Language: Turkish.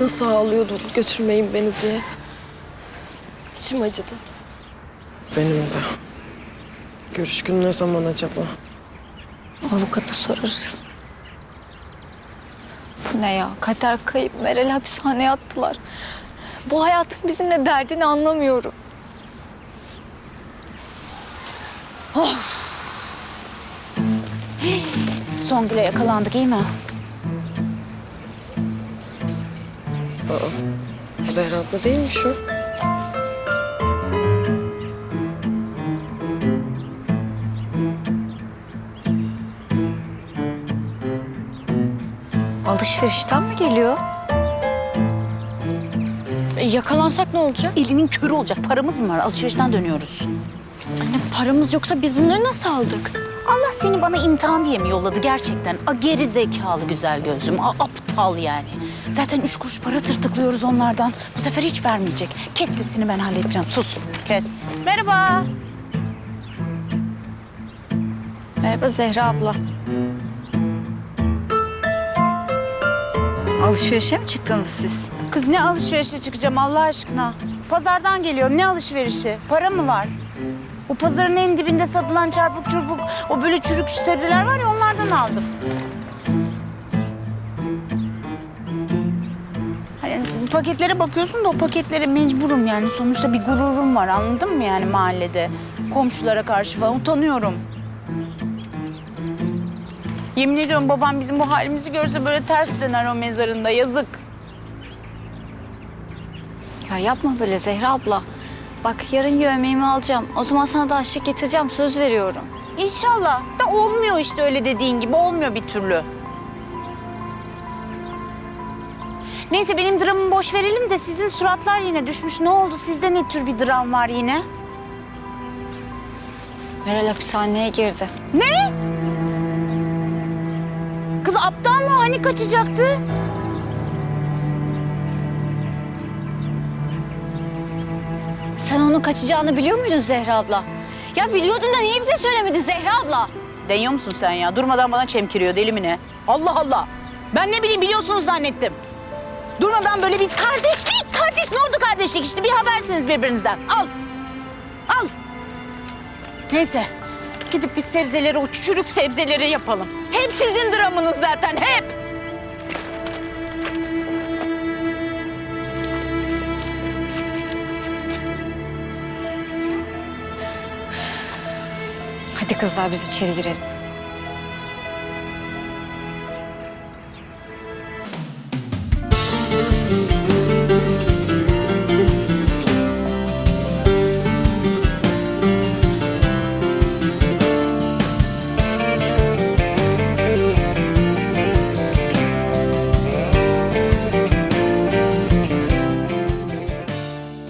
Nasıl ağlıyordu götürmeyin beni diye. İçim acıdı. Benim de. Görüş günü ne zaman acaba? Avukata sorarız. Bu ne ya? Kader kayıp Meral'i hapishaneye attılar. Bu hayatın bizimle derdini anlamıyorum. Songül'e yakalandık iyi mi? Zehra abla değil mi şu? Alışverişten mi geliyor? E, yakalansak ne olacak? Elinin körü olacak. Paramız mı var? Alışverişten dönüyoruz. Anne paramız yoksa biz bunları nasıl aldık? Allah seni bana imtihan diye mi yolladı gerçekten? A, geri zekalı güzel gözlüm. A, aptal yani. Zaten üç kuruş para tırtıklıyoruz onlardan. Bu sefer hiç vermeyecek. Kes sesini ben halledeceğim. Sus. Kes. Merhaba. Merhaba Zehra abla. Alışverişe mi çıktınız siz? Kız ne alışverişe çıkacağım Allah aşkına? Pazardan geliyorum. Ne alışverişi? Para mı var? O pazarın en dibinde satılan çarpık çurpuk, o böyle çürük sebzeler var ya onlardan aldım. Hani bu paketlere bakıyorsun da o paketlere mecburum yani. Sonuçta bir gururum var anladın mı yani mahallede? Komşulara karşı falan utanıyorum. Yemin ediyorum babam bizim bu halimizi görse böyle ters döner o mezarında yazık. Ya yapma böyle Zehra abla. Bak yarın yemeğimi alacağım. O zaman sana da aşık getireceğim. Söz veriyorum. İnşallah. Da olmuyor işte öyle dediğin gibi. Olmuyor bir türlü. Neyse benim dramımı boş verelim de sizin suratlar yine düşmüş. Ne oldu? Sizde ne tür bir dram var yine? Meral hapishaneye girdi. Kız aptal mı? Hani kaçacaktı? Sen onun kaçacağını biliyor muydun Zehra abla? Ya biliyordun da niye bize söylemedin Zehra abla? Deniyor musun sen ya? Durmadan bana çemkiriyor deli mi ne? Allah Allah. Ben ne bileyim biliyorsunuz zannettim. Durmadan böyle biz kardeşlik, kardeş ne oldu kardeşlik? İşte bir habersiniz birbirinizden. Al. Al. Neyse. Gidip biz sebzeleri, o çürük sebzeleri yapalım. Hep sizin dramınız zaten, hep. Hadi kızlar biz içeri girelim.